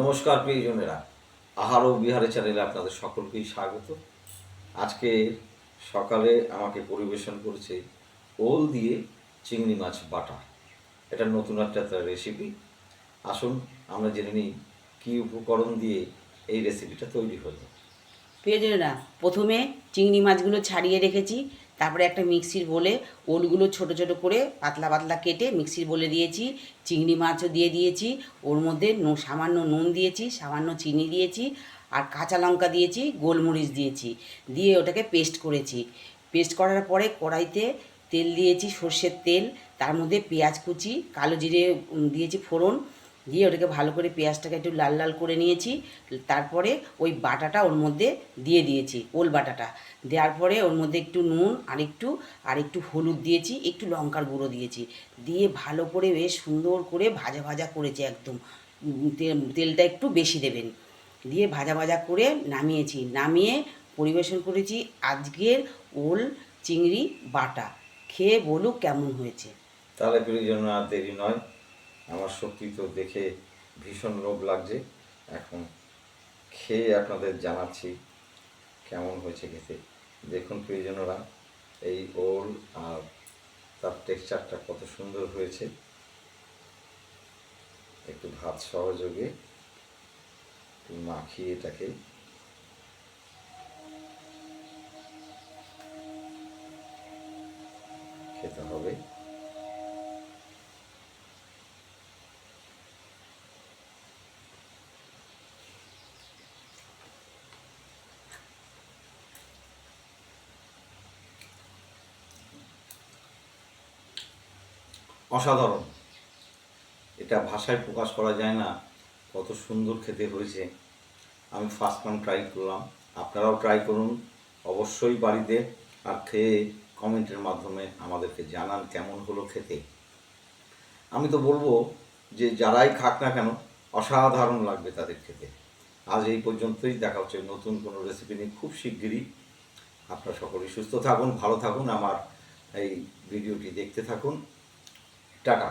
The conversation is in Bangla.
নমস্কার, প্রিয়জনেরা। আহার ও বিহারে চ্যানেলে আপনাদের সকলকেই স্বাগত। আজকে সকালে আমাকে পরিবেশন করেছে ওল দিয়ে চিংড়ি মাছ বাটা। এটা নতুন একটা রেসিপি আসুন, আমরা জেনে নিই কী উপকরণ দিয়ে এই রেসিপিটা তৈরি হলো। প্রিয়জনেরা, প্রথমে চিংড়ি মাছগুলো ছাড়িয়ে রেখেছি। তারপরে একটা মিক্সির বলে ওলগুলো ছোট ছোট করে পাতলা পাতলা কেটে মিক্সির বলে দিয়েছি, চিংড়ি মাছও দিয়ে দিয়েছি, ওর মধ্যে সামান্য নুন দিয়েছি, সামান্য চিনি দিয়েছি আর কাঁচা লঙ্কা দিয়েছি, গোলমরিচ দিয়েছি, দিয়ে ওটাকে পেস্ট করেছি। পেস্ট করার পরে কড়াইতে তেল দিয়েছি সর্ষের তেল, তার মধ্যে পেঁয়াজ কুচি, কালো জিরে দিয়েছি ফোড়ন দিয়ে ওটাকে ভালো করে পেঁয়াজটাকে একটু লাল লাল করে নিয়েছি। তারপরে ওই বাটাটা ওর মধ্যে দিয়ে দিয়েছি, ওল বাটাটা। দেওয়ার পরে ওর মধ্যে একটু নুন, আর একটু আর একটু হলুদ দিয়েছি, একটু লঙ্কার গুঁড়ো দিয়েছি। দিয়ে ভালো করে বেশ সুন্দর করে ভাজা ভাজা করেছি একদম। তেলটা একটু বেশি দেবেন। দিয়ে ভাজা ভাজা করে নামিয়েছি। নামিয়ে পরিবেশন করেছি আজকের ওল চিংড়ি বাটা। খেয়ে বলুক কেমন হয়েছে। তাহলে প্রিয়জন আর দেরি নয়। আমার সত্যি তো দেখে ভীষণ লোভ লাগছে। এখন খেয়ে আপনাদের জানাচ্ছি কেমন হয়েছে খেতে। দেখুন প্রিয়জনরা, এই ওল আর তার টেক্সচারটা কত সুন্দর হয়েছে। একটু ভাত সহযোগে মাখিয়ে এটাকে। খেতে হবে। অসাধারণ। এটা ভাষায় প্রকাশ করা যায় না, কত সুন্দর খেতে হয়েছে। আমি ফার্স্ট টাইম ট্রাই করলাম। আপনারাও ট্রাই করুন। অবশ্যই বাড়িতে আর খেয়ে কমেন্টের মাধ্যমে আমাদেরকে জানান কেমন হলো খেতে। আমি তো বলব যে যারাই খাক না কেন, অসাধারণ লাগবে তাদের খেতে। আজ এই পর্যন্তই। দেখা হচ্ছে নতুন কোনো রেসিপি নিয়ে খুব শিগগিরই। আপনারা সকলেই সুস্থ থাকুন, ভালো থাকুন। আমার এই ভিডিওটি দেখতে থাকুন। টাটা